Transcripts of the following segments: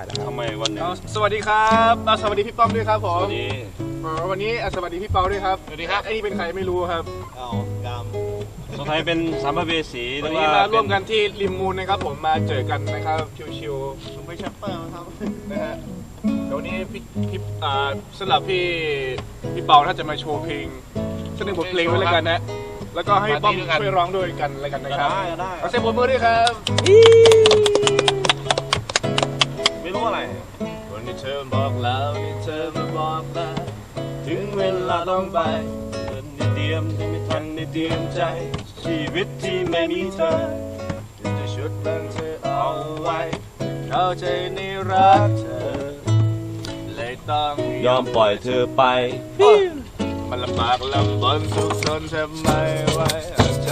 ายแล้วครับ ทำไมวันนี้เอาสวัสดีครับเอาสวัสดีพี่ป้อมด้วยครับผมวันนี้เอ่อวันนี้อะสวัสดีพี่เปาด้วยครับสวัสดีครับไอ้นี่เป็นใครไม่รู้ครับเอากรรมสงสัยเป็นสัมภเวสีหวัรืนอนี้ว่ามาร่วมกันที่ริมมูลนะครับ ผมมาเจอกันนะครับชิวผมไปแชปเปอร์ครับๆนะฮะเดี๋ยววันนี้พี่พี่อ่าสำหรับพี่พี่เปาถ้าจะมาโชว์เพลงสักหนึ่งบทเพลงไว้แล้วกันนะแล้วก็ให้ป้อมช่วยร้องด้วยกันแล้วกันนะครับได้ได้ขอเสียงปรบมือด้วยครับ ไม่รู้อะไรวันนี้เธอบอกแล้วนี่เธอมาบอกลาถึงเวลาต้องไปเดินได้เตรียมที่ไม่ทันได้เตรียมใจ ชีวิตที่ไม่มีเธอจะชุดตั้งเธอเอาไว้เข้าใจในรักเธอ เลยต้องยอมปล่อยเธอไป มันลำบากลำบนสุขสนแทบไม่ไหวใจ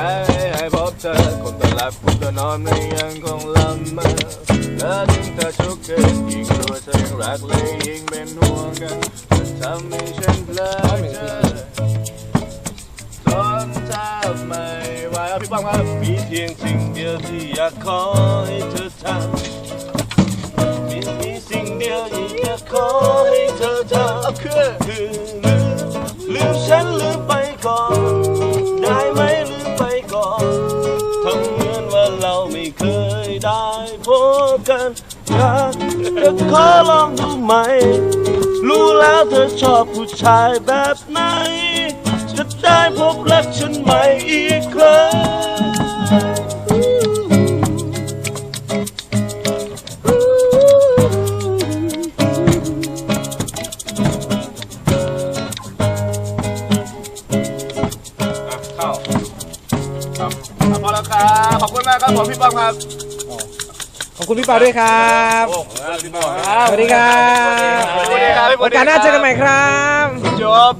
ให้พบเธอคนตหลับคนตนอนไม่ยังคงละเมอเธอถึงเธอทุกคืนยิ่งรู้เธอยังรักเลยยิ่งเป็นห่วงกันทำให้ฉันเพลิดเธอทนแทบไม่ไหวพี่ป้อมครับมีเพียงสิ่งเดียวที่อยากขอให้เธอทำมีมีสิ่งเดียวที่อยากขอให้เธอทำคือ ทำเหมือนว่าเราไม่เคยได้พบกันอยากจะขอลองดูไหม รู้แล้วเธอชอบผู้ชายแบบไหน จะได้พบรักฉันใหม่อีกครั้ง แล้วครับ ขอบคุณมากครับผมพี่ป้อมครับขอบคุณพี่เปาด้วยครับโอ้พี่ป้อมสวัสดีครับสวัสดีครับโอกาสหน้าเจอกันใหม่ครับจบ